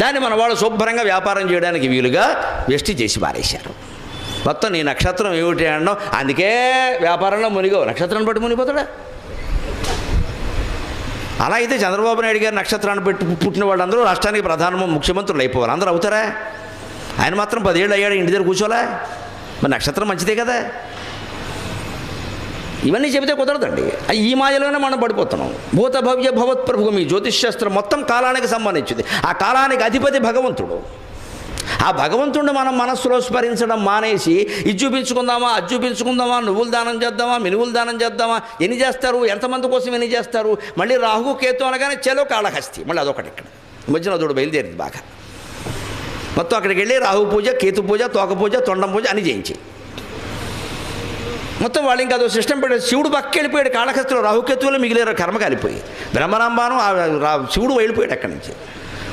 దాన్ని మన వాళ్ళు శుభ్రంగా వ్యాపారం చేయడానికి వీలుగా వెష్టి చేసి పారేశారు. మొత్తం నీ నక్షత్రం ఏమిటి అనడం అందుకే వ్యాపారంలో మునిగో నక్షత్రాన్ని బట్టి మునిగిపోతాడా? అలా అయితే చంద్రబాబు నాయుడు గారి నక్షత్రాన్ని పెట్టి పుట్టిన వాళ్ళందరూ రాష్ట్రానికి ప్రధాన ముఖ్యమంత్రులు అయిపోవాలి. అందరూ అవుతారా? ఆయన మాత్రం పదేళ్ళు అయ్యాడు ఇంటి దగ్గర కూర్చోలే. మరి నక్షత్రం మంచిదే కదా? ఇవన్నీ చెబితే కుదరదండి. ఆ ఈ మాయలోనే మనం పడిపోతున్నాం. భూత భవ్య భవత్ మీ జ్యోతిష్శాస్త్రం మొత్తం కాలానికి సంబంధించింది. ఆ కాలానికి అధిపతి భగవంతుడు. ఆ భగవంతుడిని మనం మనస్సులో స్మరించడం మానేసి ఇది చూపించుకుందామా అది చూపించుకుందామా నువ్వులు దానం చేద్దామా మినువులు దానం చేద్దామా ఎన్ని చేస్తారు ఎంతమంది కోసం ఎన్ని చేస్తారు మళ్ళీ రాహు కేతు అనగానే చెలో కాళహస్తి. మళ్ళీ అదొకటి ఇక్కడ. మధ్యన అదొకటి బయలుదేరింది బాగా. మొత్తం అక్కడికి వెళ్ళి రాహు పూజ కేతు పూజ తోక పూజ తొండం పూజ అని చేయించి. మొత్తం వాళ్ళు ఇంకా అదో సిస్టమ్ పెట్టారు శివుడు పక్క వెళ్ళిపోయాడు. కాళహస్తిలో రాహుకేతువులు మిగిలేరు. కర్మ కాలిపోయి. బ్రహ్మరాంబాను ఆ శివుడు వెళ్ళిపోయాడు అక్కడి నుంచి.